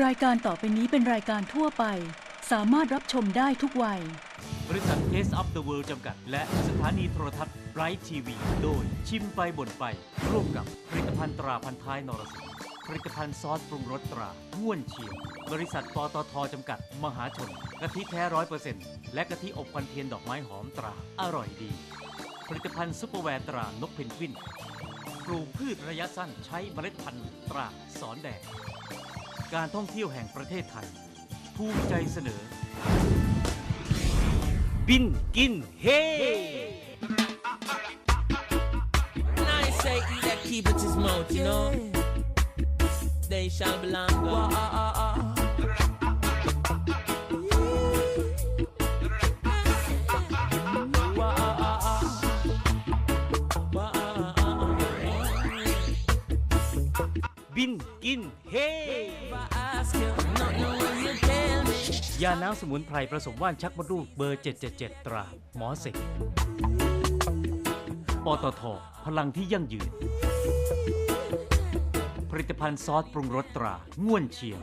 รายการต่อไปนี้เป็นรายการทั่วไป สามารถรับชมได้ทุกวัย บริษัท Taste of the World จำกัด และสถานีโทรทัศน์ Bright TV โดยชิมไปบ่นไป ร่วมกับผลิตภัณฑ์ตราพันท้ายนรสิงห์ผลิตภัณฑ์ซอสปรุงรสตราง่วนเชียงบริษัทปตทจำกัด มหาชนกะทิแท้ร้อยเปอร์เซ็นต์และกะทิอบควันเทียนดอกไม้หอมตรา อร่อยดี ผลิตภัณฑ์ซุปเปอร์แวร์ตรานกเพนกวินปลูกพืชระยะสั้นใช้เมล็ดพันธุ์ตราสอนแดง การท่องเที่ยวแห่งประเทศไทย ภูมิใจเสนอ บินกินเฮ And I ain't say he that keepeth his mouth, you know. They shall belong God. If บินกินเฮ ยาน้ำสมุนไพรผสมว่านชักมดลูกเบอร์ 777 ตรา หมอเสกปตทพลังที่ยั่งยืน ผลิตภัณฑ์ซอสปรุงรสตราง่วนเชียง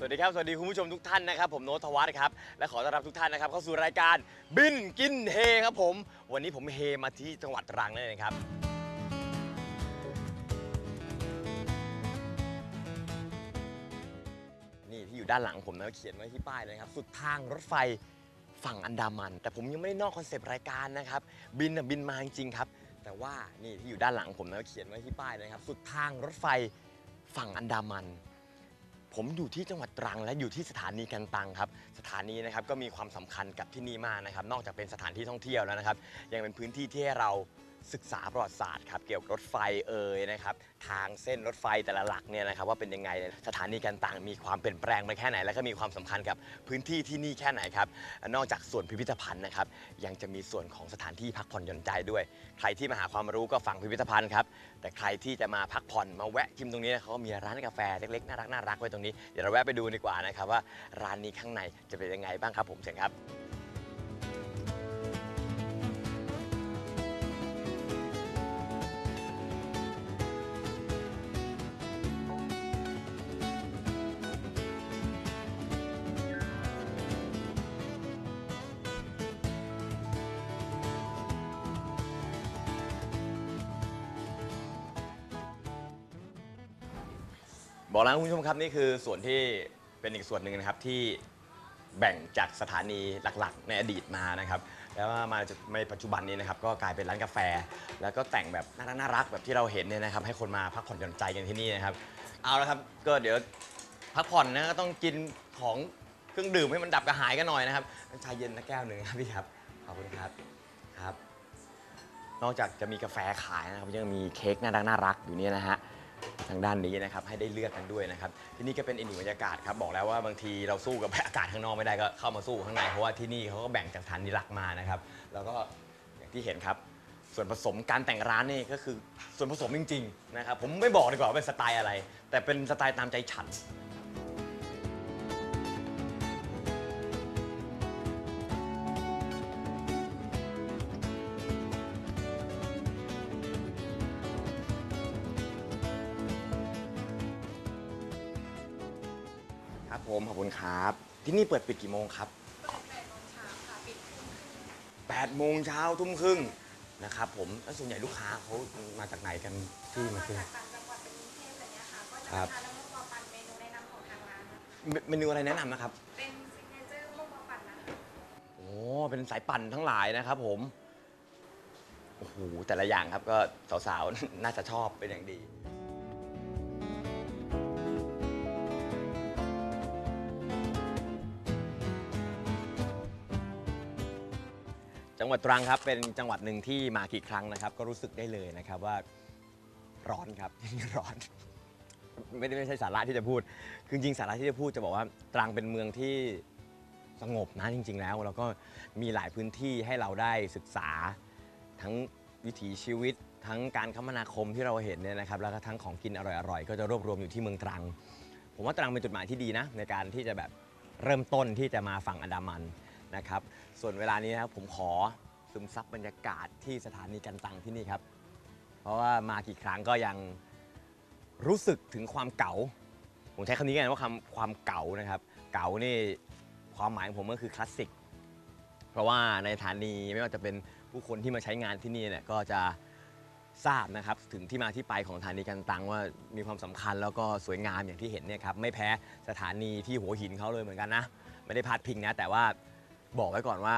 สวัสดีครับ สวัสดีคุณผู้ชมทุกท่านนะครับผมโนทวัฒน์ครับและขอต้อนรับทุกท่านนะครับเข้าสู่รายการบินกินเฮครับผม วันนี้ผมเฮมาที่จังหวัดตรังนั่นเองครับ นี่ที่อยู่ด้านหลังผมนะเขียนไว้ที่ป้ายเลยนะครับ สุดทางรถไฟฝั่งอันดามัน แต่ผมยังไม่ได้นอกคอนเซปต์รายการนะครับ บินนะบินมาจริงๆครับ แต่ว่านี่ที่อยู่ด้านหลังผมนะเขียนไว้ที่ป้ายเลยนะครับ สุดทางรถไฟฝั่งอันดามัน ผมอยู่ที่จังหวัดตรังและอยู่ที่สถานีกันตังครับ สถานีนะครับก็มีความสำคัญกับที่นี่มากนะครับ นอกจากเป็นสถานที่ท่องเที่ยวแล้วนะครับ ยังเป็นพื้นที่ที่ให้เรา ศึกษาประวัติศาสตร์ครับเกี่ยวกับรถไฟเอ่ยนะครับทางเส้นรถไฟแต่ละหลักเนี่ยนะครับว่าเป็นยังไงสถานีกันตังมีความเปลี่ยนแปลงไปแค่ไหน และก็มีความสำคัญกับพื้นที่ที่นี่แค่ไหนครับนอกจากส่วนพิพิธภัณฑ์นะครับยังจะมีส่วนของสถานที่พักผ่อนหย่อนใจด้วย ใครที่มาหาความรู้ก็ฟังพิพิธภัณฑ์ครับแต่ใครที่จะมาพักผ่อนมาแวะชิมตรงนี้นะเขาก็มีร้านกาแฟเล็กๆน่ารักน่ารักไว้ตรงนี้เดี๋ยวเราแวะไปดูดีกว่านะครับว่าร้านนี้ข้างในจะเป็นยังไงบ้างครับผมเชิญครับ บอกแล้วคุณผู้ชมครับนี่คือส่วนที่เป็นอีกส่วนหนึ่งนะครับที่แบ่งจากสถานีหลักๆ ในอดีตมานะครับ แล้วมาในปัจจุบันนี้นะครับ ก็กลายเป็นร้านกาแฟ แล้วก็แต่งแบบน่ารักน่ารักแบบที่เราเห็นเนี่ยนะครับ ให้คนมาพักผ่อนหย่อนใจกันที่นี่นะครับ เอาละครับก็เดี๋ยวพักผ่อนนะก็ต้องกินของเครื่องดื่มให้มันดับกระหายกันหน่อยนะครับชาเย็นนะแก้วหนึ่งครับพี่ครับขอบคุณครับครับ นอกจากจะมีกาแฟขายนะครับยังมีเค้กน่ารักน่ารักอยู่เนี่ยนะฮะ ทางด้านนี้นะครับให้ได้เลือกกันด้วยนะครับที่นี่ก็เป็นอีกหนึ่งบรรยากาศครับบอกแล้วว่าบางทีเราสู้กับอากาศข้างนอกไม่ได้ก็เข้ามาสู้ข้างในเพราะว่าที่นี่เขาก็แบ่งจากฐานีหลักมานะครับแล้วก็อย่างที่เห็นครับ ส่วนผสมการแต่งร้านนี่ก็คือส่วนผสมจริงๆนะครับผมไม่บอกดีกว่าว่าเป็นสไตล์อะไร แต่เป็นสไตล์ตามใจฉัน ที่นี่เปิดปิดกี่โมงครับ8โมงเช้าทุ่มครึ่งนะครับผมแล้วส่วนใหญ่ลูกค้าเขามาจากไหนกันที่มาซื้อต่างจังหวัดเป็นกรุงเทพอะไรเงี้ยค่ะก็จะครับทานแล้วก็ปั่นเมนูแนะนำของทางร้านนะคะเมเมนูอะไรแนะนำนะครับ เป็นซิกเนเจอร์พวกมาปั่นนะคะโอ้เป็นสายปั่นทั้งหลายนะครับผม โอ้โห แต่ละอย่างครับก็สาวๆ น่าจะชอบเป็นอย่างดี งหวัดตรังครับเป็นจังหวัดหนึ่งที่มากี่ครั้งนะครับ ก็รู้สึกได้เลยนะครับว่าร้อนครับ ร้อน ไม่ได้ไม่ใช่สาระที่จะพูด คือจริงสาระที่จะพูดจะบอกว่าตรังเป็นเมืองที่สงบนะจริง ๆ แล้ว แล้วก็มีหลายพื้นที่ให้เราได้ศึกษา ทั้งวิถีชีวิต ทั้งการคมนาคมที่เราเห็นเนี่ยนะครับ แล้วก็ทั้งของกินอร่อยๆก็จะรวบรวมอยู่ที่เมืองตรัง ผมว่าตรังเป็นจุดหมายที่ดีนะในการที่จะแบบเริ่มต้นที่จะมาฝั่งอันดามันนะครับ ส่วนเวลานี้นะครับผมขอซึมซับบรรยากาศที่สถานีกันตังที่นี่ครับ เพราะว่ามากี่ครั้งก็ยังรู้สึกถึงความเก๋าผมใช้คำนี้กันว่าคำความเก๋านะครับ เก๋านี่ความหมายของผมก็คือคลาสสิก เพราะว่าในสถานีไม่ว่าจะเป็นผู้คนที่มาใช้งานที่นี่เนี่ยก็จะทราบนะครับถึงที่มาที่ไปของสถานีกันตังว่ามีความสำคัญแล้วก็สวยงามอย่างที่เห็นเนี่ยครับไม่แพ้สถานีที่หัวหินเขาเลยเหมือนกันนะ ไม่ได้พาดพิงนะแต่ว่า บอกไว้ก่อนว่า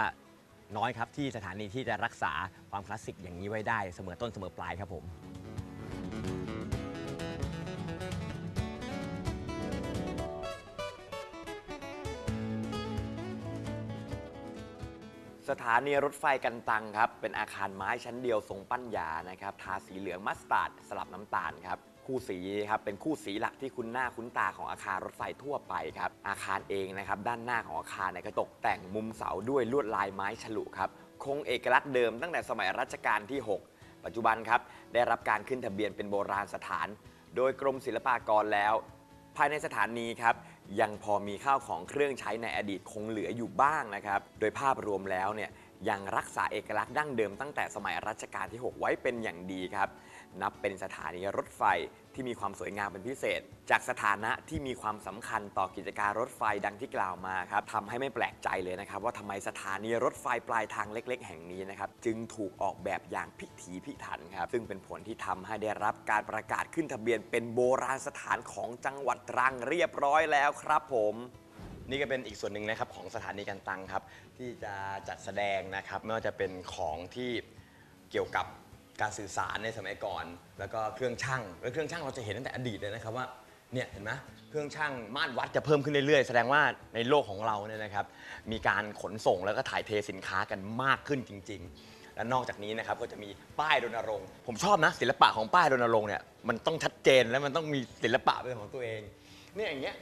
น้อยครับที่สถานีที่จะรักษาความคลาสสิกอย่างนี้ไว้ได้เสมอต้นเสมอปลายครับผม สถานีรถไฟกันตังครับ เป็นอาคารไม้ชั้นเดียวทรงปั้นหยานะครับ ทาสีเหลืองมัสตาร์ดสลับน้ำตาลครับ คู่สีครับเป็นคู่สีหลักที่คุ้นหน้าคุ้นตาของอาคารรถไฟทั่วไปครับอาคารเองนะครับด้านหน้าของอาคารเนี่ยก็ตกแต่งมุมเสาด้วยลวดลายไม้ฉลุครับคงเอกลักษณ์เดิมตั้งแต่สมัยรัชกาลที่ 6 ปัจจุบันครับได้รับการขึ้นทะเบียนเป็นโบราณสถาน โดยกรมศิลปากรแล้ว ภายในสถานีครับยังพอมีข้าวของเครื่องใช้ในอดีตคงเหลืออยู่บ้างนะครับโดยภาพรวมแล้วเนี่ยยังรักษาเอกลักษณ์ดั้งเดิมตั้งแต่สมัยรัชกาลที่ 6 ไว้เป็นอย่างดีครับ นับเป็นสถานีรถไฟที่มีความสวยงามเป็นพิเศษ จากสถานะที่มีความสำคัญต่อกิจการรถไฟดังที่กล่าวมาครับทำให้ไม่แปลกใจเลยนะครับ ว่าทำไมสถานีรถไฟปลายทางเล็ก ๆ แห่งนี้นะครับจึงถูกออกแบบอย่างพิถีพิถันครับซึ่งเป็นผลที่ทำให้ได้รับการประกาศขึ้นทะเบียน เป็นโบราณสถานของจังหวัดตรังเรียบร้อยแล้วครับผมนี่ก็เป็นอีกส่วนหนึ่งนะครับของสถานีกันตังครับที่จะจัดแสดงนะครับไม่ว่าจะเป็นของที่เกี่ยวกับ การสื่อสารในสมัยก่อน แล้วก็เครื่องช่างแล้วเครื่องช่างเราจะเห็นตั้งแต่อดีตเลยนะครับว่าเนี่ยเห็นไหมเครื่องช่างม่านวัดจะเพิ่มขึ้นเรื่อยๆ แสดงว่าในโลกของเราเนี่ยนะครับมีการขนส่งแล้วก็ถ่ายเทสินค้ากันมากขึ้นจริง ๆ และนอกจากนี้นะครับก็จะมีป้ายรณรงค์ ผมชอบนะศิลปะของป้ายรณรงค์เนี่ยมันต้องชัดเจนและมันต้องมีศิลปะเป็นของตัวเองเนี่ยอย่างเงี้ย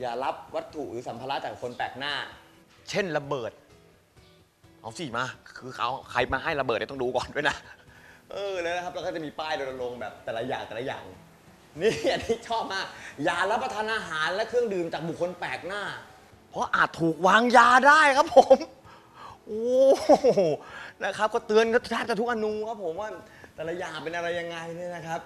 อย่ารับวัตถุหรือสัมภาระจากคนแปลกหน้า เช่นระเบิด เอาสิมา คือเขาใครมาให้ระเบิดเนี่ยต้องดูก่อนด้วยนะ เออแล้วนะครับแล้วก็จะมีป้ายรณรงค์แบบแต่ละอย่างแต่ละอย่าง นี่อันนี้ชอบมากอย่ารับประทานอาหารและเครื่องดื่มจากบุคคลแปลกหน้า เพราะอาจถูกวางยาได้ครับผมโอ้โหนะครับ ก็เตือนกันแทบจะทุกอนูครับผมว่าแต่ละอย่างเป็นอะไรยังไงเนี่ยนะครับ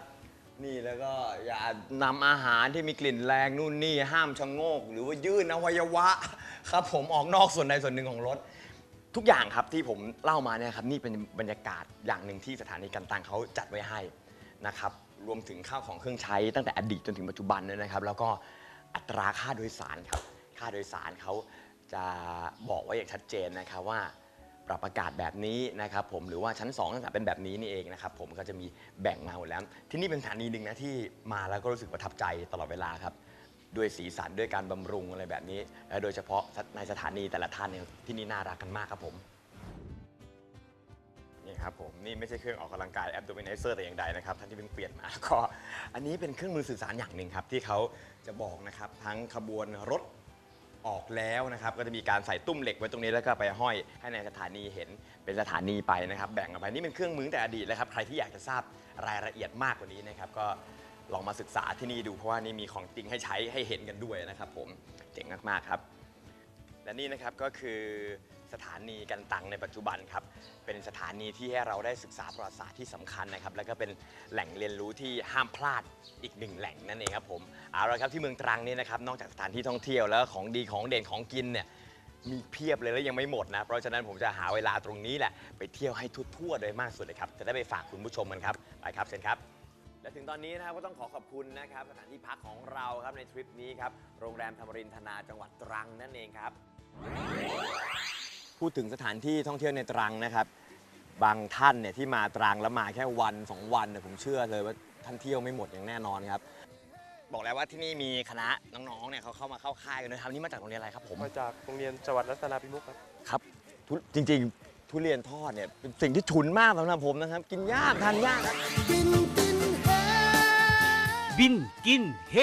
นี่แล้วก็อย่านำอาหารที่มีกลิ่นแรงนู่นนี่ห้ามชะโงก หรือว่ายื่นอวัยวะ ครับผมออกนอกส่วนใดส่วนหนึ่งของรถ ทุกอย่างครับที่ผมเล่ามาเนี่ยครับนี่เป็นบรรยากาศอย่างหนึ่งที่สถานีกันตังเขาจัดไว้ให้นะครับรวมถึงข้าวของเครื่องใช้ตั้งแต่อดีตจนถึงปัจจุบันเนี่ยนะครับ แล้วก็อัตราค่าโดยสารครับค่าโดยสารเขาจะบอกไว้อย่างชัดเจนนะครับว่าปรับอากาศแบบนี้นะครับผมหรือว่าชั้น2ตั้งแต่เป็นแบบนี้นี่เองนะครับผมก็จะมีแบ่งมาหมดแล้ว ที่นี่เป็นสถานีหนึ่งนะที่มาแล้วก็รู้สึกประทับใจตลอดเวลาครับ ด้วยสีสันด้วยการบำรุงอะไรแบบนี้และโดยเฉพาะในสถานีแต่ละท่านเนี่ยที่นี่น่ารักกันมากครับผมนี่ครับผมนี่ไม่ใช่เครื่องออกกำลังกาย abdominizer แต่อย่างใดนะครับท่านที่เพิ่งเปลี่ยนมาก็อันนี้เป็นเครื่องมือสื่อสารอย่างหนึ่งครับที่เขาจะบอกนะครับทั้งขบวนรถออกแล้วนะครับก็จะมีการใส่ตุ้มเหล็กไว้ตรงนี้แล้วก็ไปห้อยให้ในสถานีเห็นเป็นสถานีไปนะครับ แบ่งออกไปนี่เป็นเครื่องมือแต่อดีตแล้วครับใครที่อยากจะทราบรายละเอียดมากกว่านี้นะครับก็ ลองมาศึกษาที่นี่ดูเพราะว่านี่มีของจริงให้ใช้ให้เห็นกันด้วยนะครับ ผมเจ๋งมากๆครับ และนี่นะครับก็คือสถานีกันตังในปัจจุบันครับ เป็นสถานีที่ให้เราได้ศึกษาประวัติศาสตร์ที่สำคัญนะครับ แล้วก็เป็นแหล่งเรียนรู้ที่ห้ามพลาดอีกหนึ่งแหล่งนั่นเองครับผมเอาละครับที่เมืองตรังนี่นะครับนอกจากสถานที่ท่องเที่ยวแล้วของดีของเด่นของกินเนี่ยมีเพียบเลยแล้วยังไม่หมดนะ เพราะฉะนั้นผมจะหาเวลาตรงนี้แหละไปเที่ยวให้ทั่วๆโดยมากสุดเลยครับ จะได้ไปฝากคุณผู้ชมกันครับ ไปครับเชิญครับ และถึงตอนนี้นะครับก็ต้องขอขอบคุณนะครับสถานที่พักของเราครับในทริปนี้ครับโรงแรมธรรมรินทนาจังหวัดตรังนั่นเองครับ พูดถึงสถานที่ท่องเที่ยวในตรังนะครับ บางท่านเนี่ยที่มาตรังแล้วมาแค่วันสองวันเนี่ยผมเชื่อเลยว่าท่านเที่ยวไม่หมดอย่างแน่นอนครับ บอกแล้วว่าที่นี่มีคณะน้องๆเนี่ยเขาเข้ามาเข้าค่ายกันนะครับนี่มาจากโรงเรียนอะไรครับผมมาจากโรงเรียนจังหวัดรัตนพิมุขครับครับทุจริงๆ ทุเรียนทอดเนี่ยเป็นสิ่งที่ฉุนมากสำหรับผมนะครับ กินยากทานยากครั บินกินเฮ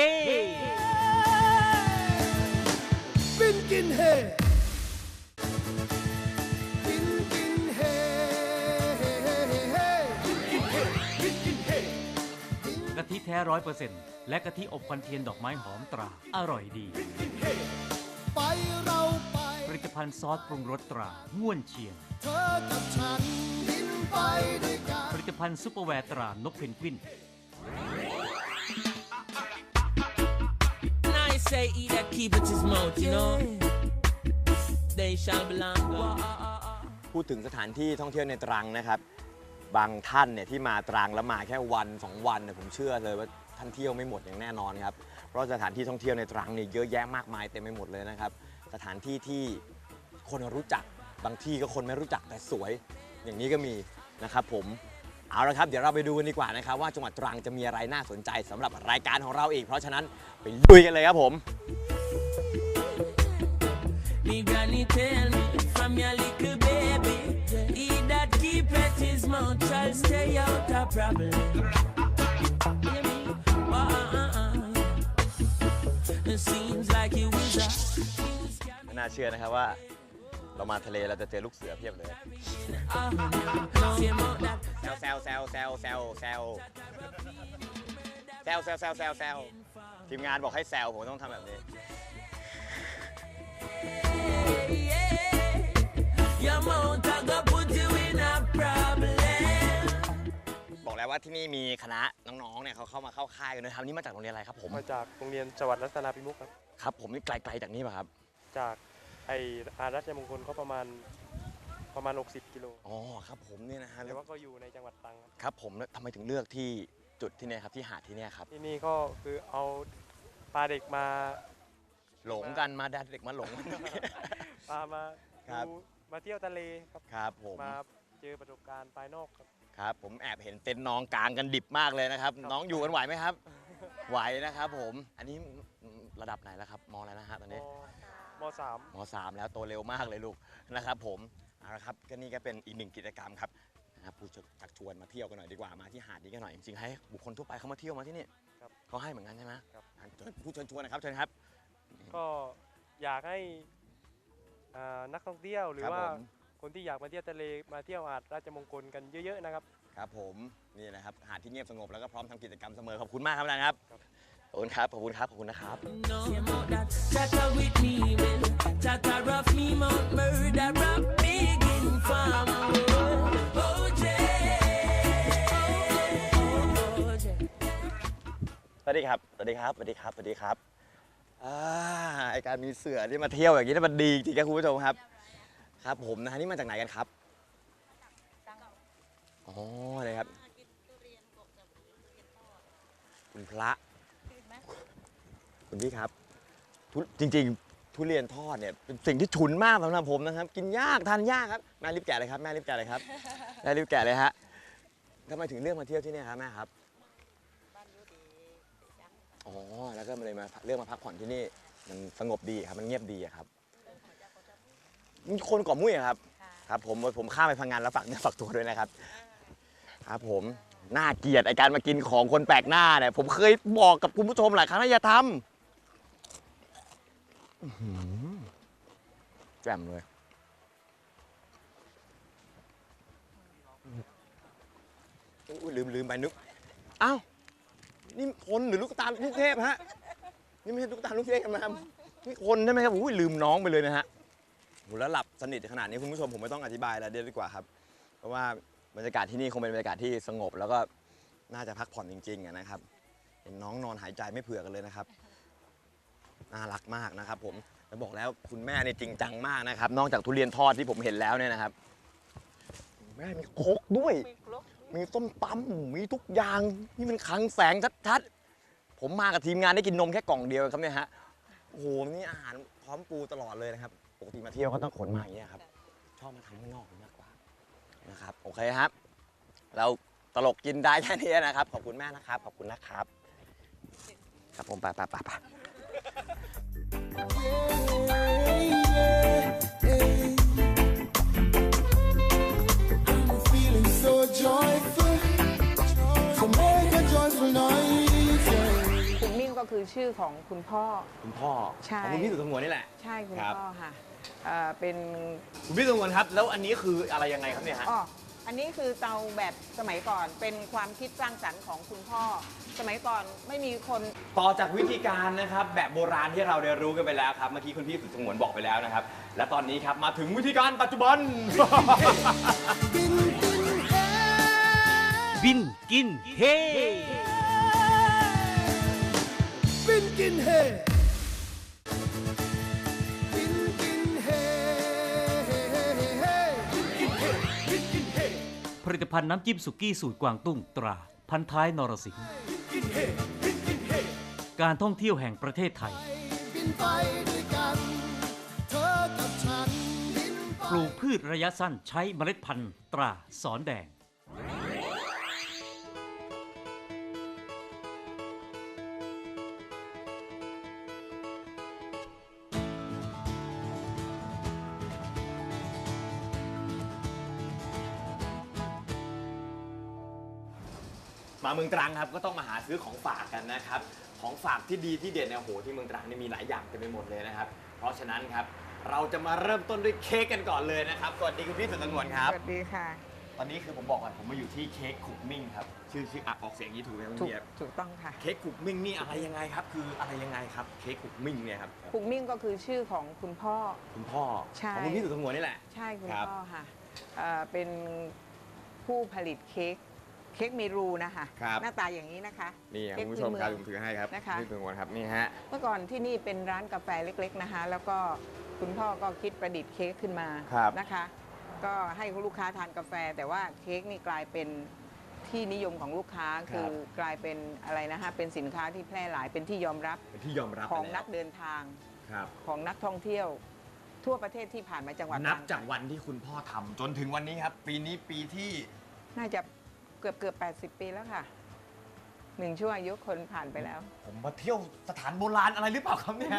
บินกินเฮกะทิแท้ร้อยเปอร์เซ็นต์และกะทิอบควันเทียนดอกไม้หอมตรา อร่อยดี ไปเราไป ผลิตภัณฑ์ซอสปรุงรสตราง่วนเชียง เธอกับฉันบินไปด้วยกัน ผลิตภัณฑ์ซุปเปอร์แวร์ตรานกเพนกวิน say he that keepeth his mouth, you know. They shall belong. God. พูดถึงสถานที่ท่องเที่ยวในตรังนะครับ บางท่านเนี่ยที่มาตรังแล้วมาแค่วันสองวันเนี่ยผมเชื่อเลยว่าท่านเที่ยวไม่หมดอย่างแน่นอนครับเพราะสถานที่ท่องเที่ยวในตรังเนี่ยเยอะแยะมากมายเต็มไปหมดเลยนะครับ สถานที่ที่คนรู้จักบางที่ก็คนไม่รู้จักแต่สวย อย่างนี้ก็มีนะครับผม เอาละครับเดี๋ยวเราไปดูกันดีกว่านะครับว่าจังหวัดตรังจะมีอะไรน่าสนใจสำหรับรายการของเราอีก เพราะฉะนั้นไปลุยกันเลยครับผม Me granny tell me from your little baby, he that keep at his mouth shall stay out of problem. Hear me? Uh, uh, uh. It seems like you is a ไม่น่าเชื่อนะครับว่า เรามาทะเลเราจะเจอลูกเสือเพียบเลย same out that แซวแซวแซวแซวแซวแซวแซวแซวแซวแซวแซวทีมงานบอกให้แซวผมต้องทำแบบนี้ your mouth I go put you in a problem. บอกแล้วว่าที่นี่มีคณะน้องๆ เนี่ยเขาเข้ามาเข้าค่ายกันด้วยครับนี่มาจากโรงเรียนอะไรครับผม มาจากโรงเรียนจังหวัดรัตนาพิมุขครับ ครับ ผมนี่ไกลๆจากนี่ป่ะครับ จากไออารัชมงคลก็ประมาณ ประมาณ 60 กิโลอ๋อครับผมเนี่ยนะฮะแต่ว่าก็อยู่ในจังหวัดตรังครับครับผมแล้วทำไมถึงเลือกที่จุดที่เนี่ยครับที่หาดที่เนี่ยครับ ที่นี่ก็คือเอาปลาเด็กมาหลงกันมาดันเด็กมาหลงกัน ปลามาครับ ดูมาเที่ยวทะเลครับครับผมมาเจอประสบการณ์ภายนอกครับ ครับ ผมแอบเห็นเต็นท์น้องกลางกันดิบมากเลยนะครับ ครับ น้องอยู่กันไหวไหมครับ ไหวนะครับ ผม อันนี้ระดับไหนแล้วครับมอะไรนะฮะตอนมนี้มสามมสามแล้วโตเร็วมากเลยลูกนะครับผม เอาละครับก็นี่ก็เป็นอีกหนึ่งกิจกรรมครับนะครับผู้ชักชวนมาเที่ยวกันหน่อยดีกว่ามาที่หาดนี้กันหน่อยจริงๆให้บุคคลทั่วไปเขามาเที่ยวมาที่นี่ครับเขาให้เหมือนกันใช่ไหมครับ อะเชิญผู้เชิญชวนนะครับเชิญครับ ก็อยากให้อ่านักท่องเที่ยวหรือครับว่าผม คนที่อยากมาเที่ยวทะเลมาเที่ยวหาดราชมงคลกันเยอะๆนะครับ ครับผมนี่นะครับหาดที่เงียบสงบแล้วก็พร้อมทำกิจกรรมเสมอขอบคุณมากครับอาจารย์ครับ ครับ ขอบคุณครับ ขอบคุณครับ ขอบคุณนะครับ oh, สวัสดีครับ สวัสดีครับ สวัสดีครับ สวัสดีครับอ่าไอการมีเสือที่มาเที่ยวอย่างนี้นี่มันดีจริงครับคุณผู้ชมครับ ครับผมนะฮะนี่มาจากไหนกันครับ อ๋อเลยครับคุณพระ คุณพี่ครับทุจริง ๆ ทุเรียนทอดเนี่ยเป็นสิ่งที่ฉุนมากสำหรับผมนะครับ กินยากทานยากครับแม่รีบแกะเลยครับแม่รีบแกะเลยครับแม่รีบแกะเลยฮะทำไมถึงเลือกมาเที่ยวที่เนี่ยครับแม่ครับอ๋อแล้วก็มาเลยมาเลือกมาพักผ่อนที่นี่ มันสงบดีครับมันเงียบดีอะครับมีคนเก่อมุ้ยอะครับ ครับ ผมผมข้ามไปพังงานแล้วฝากเนื้อฝากตัวด้วยนะครับ ครับผมน่าเกลียดไอการมากินของคนแปลกหน้าเนี่ยผมเคยบอกกับคุณผู้ชมหลายครั้งแล้วอย่าทำอื้อหือ แจ่มเลย อุ้ยลืมลืมไปนึก อ้าว นี่คนหรือลูกตาลูกเทพฮะ นี่ไม่ใช่ลูกตาลูกเทพนะครับนี่คนใช่ไหมครับอุ้ยลืมน้องไปเลยนะฮะโหแล้วหลับสนิทขนาดนี้คุณผู้ชมผมไม่ต้องอธิบายแล้วเดี๋ยวดีกว่าครับ เพราะว่าบรรยากาศที่นี่คงเป็นบรรยากาศที่สงบแล้วก็น่าจะพักผ่อนจริงๆอะนะครับ เห็นน้องนอนหายใจไม่เผื่อกันเลยนะครับ น่ารักมากนะครับผมแล้วบอกแล้วคุณแม่เนี่ยจริงจังมากนะครับ นอกจากทุเรียนทอดที่ผมเห็นแล้วเนี่ยนะครับแม่มีโคกด้วย มีส้มตำมีทุกอย่างนี่มันคลังแสงชัดๆผมมากับทีมงานได้กินนมแค่กล่องเดียวครับเนี่ยฮะโอ้โหนี่อาหารพร้อมปูตลอดเลยนะครับปกติมาเที่ยวก็ต้องขนมาอย่างเงี้ยครับชอบมาทำข้างนอกมากกว่านะครับโอเคครับ เราตลกกินได้แค่นี้นะครับ ขอบคุณแม่นะครับ ขอบคุณนะครับ ครับผมไปไปไป คุณมิ่งก็คือชื่อของคุณพ่อ คุณพ่อใช่ ของคุณพี่สุดสงวนนี่แหละ ใช่คุณครับ พ่อค่ะเอ่อเป็น คุณพี่สุดสงวนครับ แล้วอันนี้คืออะไรยังไงครับเนี่ยฮะอ้อ อันนี้คือเตาแบบสมัยก่อนเป็นความคิดสร้างสรรค์ของคุณพ่อ สมัยก่อนไม่มีคน ต่อจากวิธีการนะครับแบบโบราณที่เราได้รู้กันไปแล้วครับเมื่อกี้คุณพี่สุดสงวนบอกไปแล้วนะครับ และตอนนี้ครับมาถึงวิธีการปัจจุบัน บินกินเฮ Bin kin he Bin ลิตภัณฑ์น้ำจิ้มสุกี้สูตรกวางตุ้งตรา พันท้ายนรสิงห์การท่องเที่ยวแห่งประเทศไทยปด้วยกันเธอกับฉันบินไปปลูกพืชระยะสั้นใช้เมล็ดพันธุ์ตราสอนแดง มาเมืองตรังครับก็ต้องมาหาซื้อของฝากกันนะครับ ของฝากที่ดีที่เด่นเนี่ยโอ้โหที่เมืองตรังนี่มีหลายอย่างเต็มไปหมดเลยนะครับ เพราะฉะนั้นครับเราจะมาเริ่มต้นด้วยเค้กกันก่อนเลยนะครับสวัสดีคุณพี่สุดสงวนครับ สวัสดีค่ะ ตอนนี้คือผมบอกก่อนผมมาอยู่ที่เค้กคุกมิ่งครับชื่อชื่ออะออกเสียงอย่างนี้ถูกไหมครับถูคุณกพี่ครับถูกต้องค่ะเค้กคุกมิ่งนี่อะไรยังไงครับคืออะไรยังไงครับเค้กคุกมิ่งเนี่ยครับคุกมิ่งก็คือชื่อของคุณพ่อ คุณพ่อใช่ ของคุณพี่สุดสงวนนี่แหละ ใช่คุณครับ พ่อค่ะเอ่อเป็นผู้ผลิตเค้ก เค้กเมรูนะคะครับ หน้าตาอย่างนี้นะคะนี่ครับเค้กคุณผู้ชมครับผพื้นมเอง ถือให้ครับนะคะพี่สุดสงวนครับนี่ฮะ เมื่อก่อนที่นี่เป็นร้านกาแฟเล็กๆนะคะ แล้วก็คุณพ่อก็คิดประดิษฐ์เค้กขึ้นมาครับนะคะ ก็ให้ลูกค้าทานกาแฟ แต่ว่าเค้กนี่กลายเป็นที่นิยมของลูกค้าคือกลายเป็นอะไรนะคะเป็นสินค้าที่แพร่หลายเป็นที่ยอมรับเป็นที่ยอมรับของไปนัแล้วกเดินทางครับ ของนักท่องเที่ยว ทั่วประเทศที่ผ่านมาจังหวัดนับตรังจากวันที่คุณพ่อทำจนถึงวันนี้ครับ ปีนี้ปีที่น่าจะ เกือบเกือบ 80 ปีแล้วค่ะ หนึ่งช่วงอายุคนผ่านไปแล้ว ผมมาเที่ยวสถานโบราณอะไรหรือเปล่าครับเนี่ย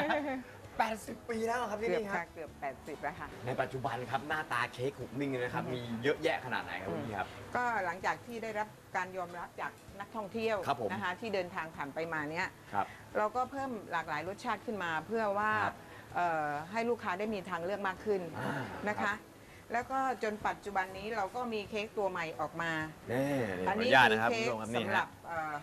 80 ปีแล้วครับที่เกือบนี่ครัค่ะบเกือบ 80แล้วค่ะ ในปัจจุบันครับหน้าตาเค้กหุกมิ่งเนี่ยนะครับ มีเยอะแยะขนาดไหนครับคุณพี่ครับ ก็หลังจากที่ได้รับการยอมรับจากนักท่องเที่ยวครับผม นะคะที่เดินทางผ่านไปมาเนี้ย ครับ เราก็เพิ่มหลากหลายรสชาติขึ้นมาเพื่อว่าครับเอ่อให้ลูกค้าได้มีทางเลือกมากขึ้นอ่านะครัคะ บ แล้วก็จนปัจจุบันนี้เราก็มีเค้กตัวใหม่ออกมานี่นี่ขออัอนุนี้ญาตคืนะครับเค้คุณกผู้ชมครับนี่สำหรัฮะบเอ่อ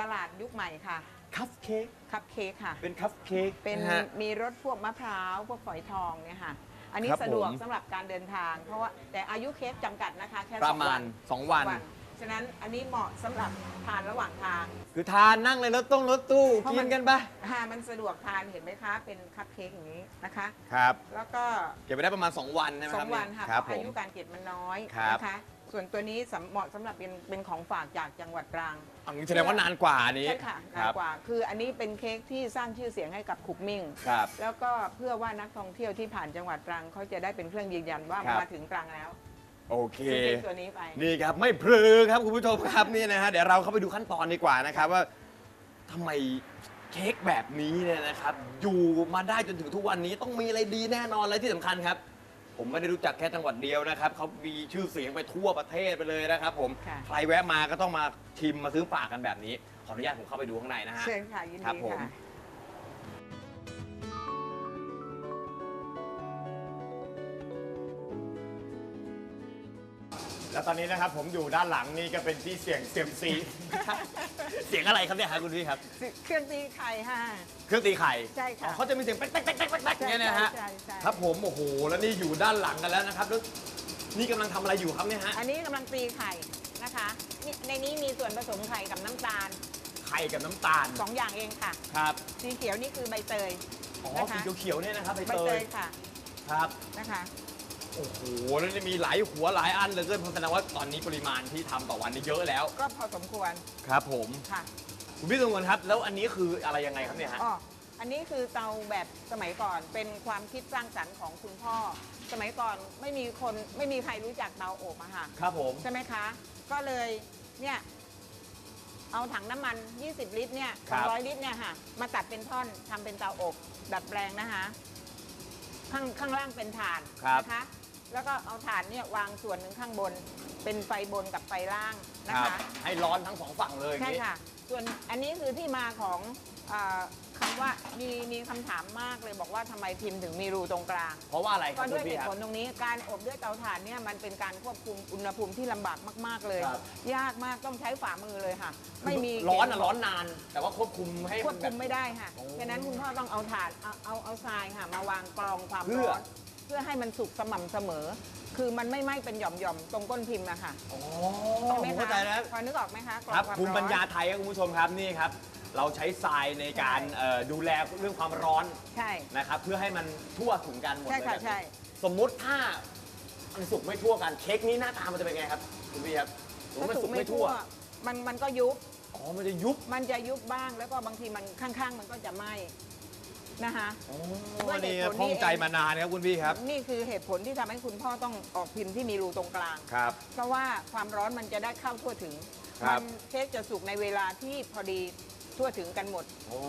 ตลาดยุคใหม่ค่ะ คัพเค้กคัพเค้กค่ะ เป็นคัพเค้กเป็นนะฮะ มีรสพวกมะพร้าวพวกฝอยทองเนี่ยค่ะ อันนี้ครับสะดวกผม สำหรับการเดินทาง เพราะว่าแต่อายุเค้กจำกัดนะคะ แค่ปสระองมาวัณ น 2 วัน ฉะนั้นอันนี้เหมาะสำหรับทานระหว่างทางคือทานนั่งเลยรถตู้รถตู้เพราะกิมันนกันปะค่ะมันสะดวกทานเห็นไหมคะ เป็นคัพเค้กอย่างนี้นะคะ ครับ แล้วก็ เก็บไปได้ประมาณ 2 วันใช่ไหมสคอรับงวันค่ะครับเพผราะมอายุการเก็บมันน้อยครับ นะคะ ส่วนตัวนี้สำเหมาะสำหรับเป็นเป็นของฝากจากจังหวัดตรังอันนี้แสดงว่านานกว่าอันนี้ใช่ค่ะคนานรับกว่า คืออันนี้เป็นเค้กที่สร้างชื่อเสียงให้กับขุกมิ่ง ครับ แล้วก็เพื่อว่านักท่องเที่ยวที่ผ่านจังหวัดตรังเขาจะได้เป็นเครื่องยืนยันว่าครับ มาถึงตรังแล้ว โอเค ซื้อเค้กตัวนี้ไป นี่ครับไม่พลือครับคุณผู้ชมครับนี่นะฮะเดี๋ยวเราเข้าไปดูขั้นตอนดีกว่านะครับว่าทำไมเค้กแบบนี้เนี่ยนะครับ อยู่มาได้จนถึงทุกวันนี้ต้องมีอะไรดีแน่นอนและที่สำคัญครับ ผมไม่ได้รู้จักแค่จังหวัดเดียวนะครับเขามีชื่อเสียงไปทั่วประเทศไปเลยนะครับผมค่ะ ใครแวะมาก็ต้องมาชิมมาซื้อฝากกันแบบนี้ ขออนุญาตผมเข้าไปดูข้างในนะฮะ เชิญค่ะยินครับดีผม ค่ะ แล้วตอนนี้นะครับผมอยู่ด้านหลังนี่ก็เป็นที่เสียงเซียมซี เสียงอะไรครับเนี่ยครับคุณพี่ครับ เครื่องตีไข่ค่ะเครื่องตีไข่ใช่ค่ะ อ๋อเขาจะมีเสียงแป๊กแป๊กแป๊กแป๊กแป๊กเนี่ยนะฮะใช่ใช่ ครับผมโอ้โหแล้วนี่อยู่ด้านหลังกันแล้วนะครับแล้วนี่กำลังทำอะไรอยู่ครับเนี่ยฮะอันนี้กำลังตีไข่นะคะนี่ในนี้มีส่วนผสมไข่กับน้ำตาลไข่กับน้ำตาลสองอย่างเองค่ะ ครับสีเขียวนี่คือใบเตย อ๋อนะคะ สีเขียวๆเนี่ยนะครับใบใบเตเตยยค่ะครับ นะคะ โอ้โหแล้วนี่มีหลายหัวหลายอันเหลยเกินแสดงว่าตอนนี้ปริมาณที่ทำต่อวันนี่เยอะแล้ว ก็พอสมควรครับผม ค่ะ คุณพี่สงวนครับ แล้วอันนี้คืออะไรยังไงครับเนี่ยฮะ อ๋อ อันนี้คือเตาแบบสมัยก่อนเป็นความคิดสร้างสรรค์ของคุณพ่อ สมัยก่อนไม่มีคนไม่มีใครรู้จักเตาอบอะค่ะ ครับผม ใช่ไหมคะ ก็เลยเนี่ยเอาถังน้ำมัน 20 ลิตรเนี่ยครับ 200 ลิตรเนี่ยค่ะ มาตัดเป็นท่อนทำเป็นเตาอบดัดแปลงนะคะ ข้างข้างล่างเป็นถ่านครับ นะคะ แล้วก็เอาถ่านเนี่ยวางส่วนหนึ่งข้างบน เป็นไฟบนกับไฟล่างนะครัคะบให้ร้อนทั้งสองฝั่งเลยอย่างใช่นี้ ค่ะ ส่วนอันนี้คือที่มาของเออคำว่ามีมีคำถามมากเลยบอกว่าทำไมพิมพ์ถึงมีรูตรงกลาง เพราะว่าอะไรคก็รับด้คุวยณเหพี่ตุครับผลตรงนี้การอบด้วยเตาถ่านเนี่ยมันเป็นการควบคุมอุณหภูมิที่ลำบากมาก ๆเลย ครับ ยากมากต้องใช้ฝ่ามือเลยค่ะ ไม่มีร้อนอะร้อนนาน แต่ว่าควบคุมให้ควบนแคุมไม่ได้ค่ะโอ้ฉะนั้นคุณพ่อต้องเอาถ่านเอาเอาเอาทรายค่ะ มาวางกรองความเพื่อ ร้อนเพื่อให้มันสุกสม่ำเสมอ คือมันไม่ไหม้เป็นหย่อมๆตรงก้นพิมพ์อะค่ะอ๋อใช่ผไหมมคะเข้าใจแล้ว พอนึกออกไหมคะกรองครับความภูมิร้อนปัญญาไทยครับคุณผู้ชมครับนี่ครับ เราใช้ทรายในการใช่ เอ่อดูแลเรื่องความร้อนใช่นะครับเพื่อให้มันทั่วถึงกันหมดใช่เลยค่ะแบบนี้ใช่สมมุติถ้ามันสุกไม่ทั่วกันเค้กนี้หน้าตามันจะเป็นไงครับคุณพี่ครับสมมุติมันสุกไม่ทั่วมันมันก็ยุบอ๋อมันจะยุบมันจะยุบบ้างแล้วก็บางทีมันข้างๆ มันก็จะไหม้ นะคะอ๋ด้อวยเหตุนี่ผลนี้ข้องใจเองมานานครับคุณพี่ครับ นี่คือเหตุผลที่ทำให้คุณพ่อต้องออกพิมพ์ที่มีรูตรงกลาง ครับ เพราะว่าความร้อนมันจะได้เข้าทั่วถึงครับมันเค้กจะสุกในเวลาที่พอดีทั่วถึงกันหมดอ๋อ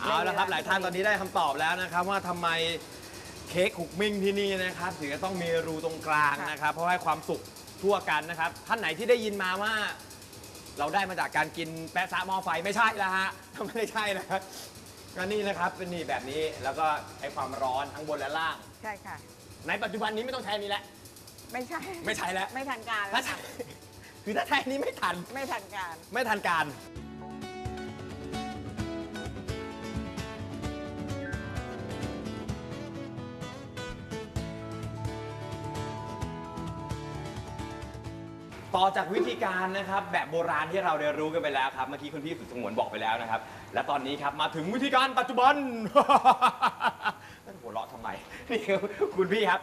เอาละครับ หลายท่านตอนนี้ได้คำตอบแล้วนะครับว่าทำไมเค้กหุกมิ้งที่นี่นะครับถึงจะต้องมีรูตรงกลางค่ะ นะครับ เพราะให้ความสุกทั่วกันนะครับ ท่านไหนที่ได้ยินมาว่า เราได้มาจากการกินแปะซะหม้อไฟไม่ใช่แล้วฮะไม่ได้ใช่นะครับ ก็นี่นะครับเป็นนี่แบบนี้แล้วก็ให้ความร้อนทั้งบนและล่าง ใช่ค่ะ ในปัจจุบันนี้ไม่ต้องใช้อันนี้แล้วไม่ใช่ ไม่ใช้แล้วไม่ทันการแล้ถ้าวใช้ค่ะคือถ้าใช้อันนี้ไม่ทัน ไม่ทันการ ไม่ทันการ ต่อจากวิธีการนะครับ แบบโบราณที่เราเรียนรู้กันไปแล้วครับ เมื่อกี้คุณพี่สุดสงวนบอกไปแล้วนะครับ และตอนนี้ครับมาถึงวิธีการปัจจุบัน นั่นหัวเราะทำไม นี่ครับคุณพี่ครับ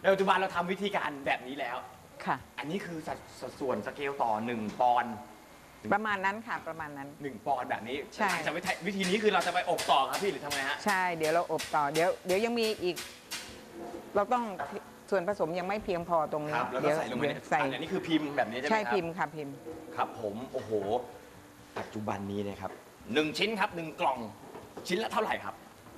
ในปัจจุบันเราทำวิธีการแบบนี้แล้ว ค่ะ อันนี้คือสัดสัดส่วนสเกลต่อ 1 ปอนด์ประมาณนั้นค่ะประมาณนั้น หนึ่งปอนด์แบบนี้ใช่ จะวิธีวิธีนี้คือเราจะไปอบต่อครับพี่หรือทำไงฮะ ใช่ เดี๋ยวเราอบต่อเดี๋ยวเดี๋ยวยังมีอีก เราต้องส่วนผสมยังไม่เพียงพอตรงนี้ครับ แล้วก็เดี๋ยวใส่ลงไปเดี๋ในยวใส่อันนี้คือพิมพ์แบบนี้ใช่ไหมใช่ครับ พิมพ์ค่ะพิมพ์ ครับผมโอ้โห ปัจจุบันนี้นะครับ หนึ่งชิ้นครับหนึ่งกล่องชิ้นละเท่าไหร่ครับ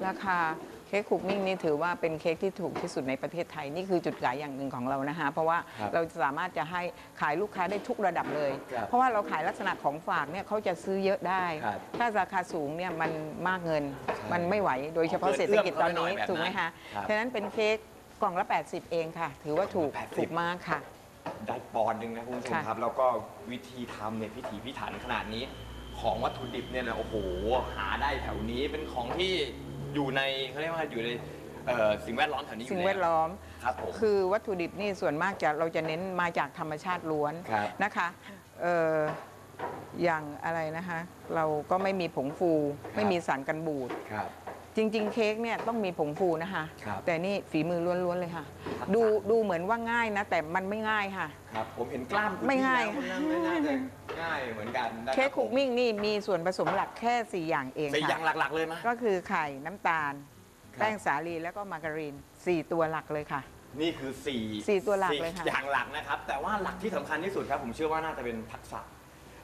ราคาเค้กคุกมิ่งนี่ถือว่าเป็นเค้กที่ถูกที่สุดในประเทศไทย นี่คือจุดขายอย่างหนึ่งของเรานะคะ เพราะว่าครับเราสามารถจะให้ขายลูกค้าได้ทุกระดับเลย ครับเพราะว่าเราขายลักษณะของฝากเนี่ยเขาจะซื้อเยอะได้ ครับถ้าราคาสูงเนี่ยมันมากเงินใช่มันไม่ไหวโดยเฉพาะเกินเศรษฐกิจตอนนี้เอื้อมเข้าไปหน่อยแบบนั้นถูกไหมคะครับฉะนั้นเป็นเค้กกล่องละ 80 เองค่ะ ถือว่าถูกกล่องละ80 ถูกมากค่ะ ได้ปอนด์หนึ่งนะคุณผู้ชมค่ะ ครับ แล้วก็วิธีทำเนี่ยพิถีพิถันขนาดนี้ ของวัตถุดิบเนี่ยนะโอ้โหหาได้แถวนี้เป็นของที่อยู่ในเขาเรียกว่าอยู่ในเอ่อสิ่งแวดล้อมแถวนี้อยู่สิ่งแวดล้อม ครับผม คือวัตถุดิบนี่ส่วนมากจะเราจะเน้นมาจากธรรมชาติล้วนครับนะคะเอ่ออย่างอะไรนะคะ เราก็ไม่มีผงฟู ไม่มีสารกันบูด ครับ จริง ๆ เค้กเนี่ยต้องมีผงฟูนะคะ ครับแต่นี่ฝีมือล้วนๆเลยค่ะ ทักษะ ดูดูเหมือนว่าง่ายนะ แต่มันไม่ง่ายค่ะ ครับ ผมเห็นกล้ามคุณไม่ง่ายพี่แล้วมันไม่น่าจะง่ายเหมือนกันนะรับเค้กคุกมิ่งผนี่มีส่วนผสมหลักแค่ 4 อย่างเองสี่อย่างค่ะหลักๆเลยมั้ย ก็คือไข่น้ำตาล ครับ แป้งสาลีแล้วก็มาการีน 4 ตัวหลักเลยค่ะ นี่คือ4ี่สี่ตัวหลักเลยค่ะ อย่างหลักนะครับ แต่ว่าหลักที่สำคัญที่สุดครับ ผมเชื่อว่าน่าจะเป็นทักษะ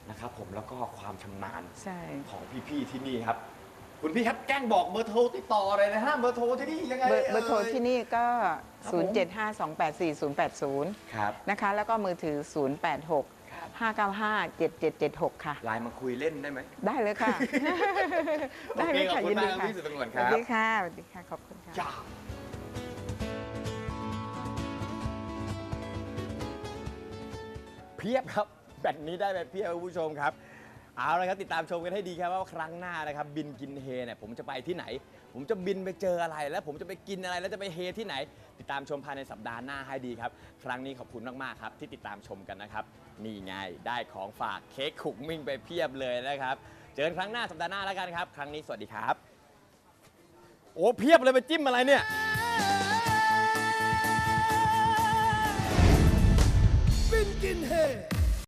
นะครับ ผมแล้วก็ความชำนาญ ใช่ ของพี่ ๆ ที่นี่ครับ คุณพี่ครับแกล้งบอกเบอร์โทรติดต่อเลยนะฮะเบอร์โทรที่นี่ยังไงเบอร์เบอร์โทรที่นี่ก็ ครับผม 0752840080 ครับ นะคะ แล้วก็มือถือ 086 595 7776 ค่ะ ไลน์มาคุยเล่นได้ไหม ได้เลยค่ะ ได้เลยค่ะโอเคขอบคุณยินดีมากครับค่ะพี่สุตงวนสครับวัสดีค่ะ สวัสดีค่ะ ขอบคุณค่ะ จ้าเพียบครับ แบบนี้ได้แบบเพียบคุณผู้ชมครับ เอาละครับติดตามชมกันให้ดีครับว่าครั้งหน้านะครับบินกินเฮเนี่ยผมจะไปที่ไหน ผมจะบินไปเจออะไร แล้วผมจะไปกินอะไรแล้วจะไปเฮที่ไหน ติดตามชมภายในสัปดาห์หน้าให้ดีครับ ครั้งนี้ขอบคุณมากๆครับที่ติดตามชมกันนะครับนี่ไงได้ของฝากเค้กขุกมิ่งไปเพียบเลยนะครับเจอกันครั้งหน้าสัปดาห์หน้าแล้วกันครับ ครั้งนี้สวัสดีครับ โอ้เพียบเลยไปจิ้มอะไรเนี่ยบินกินเฮ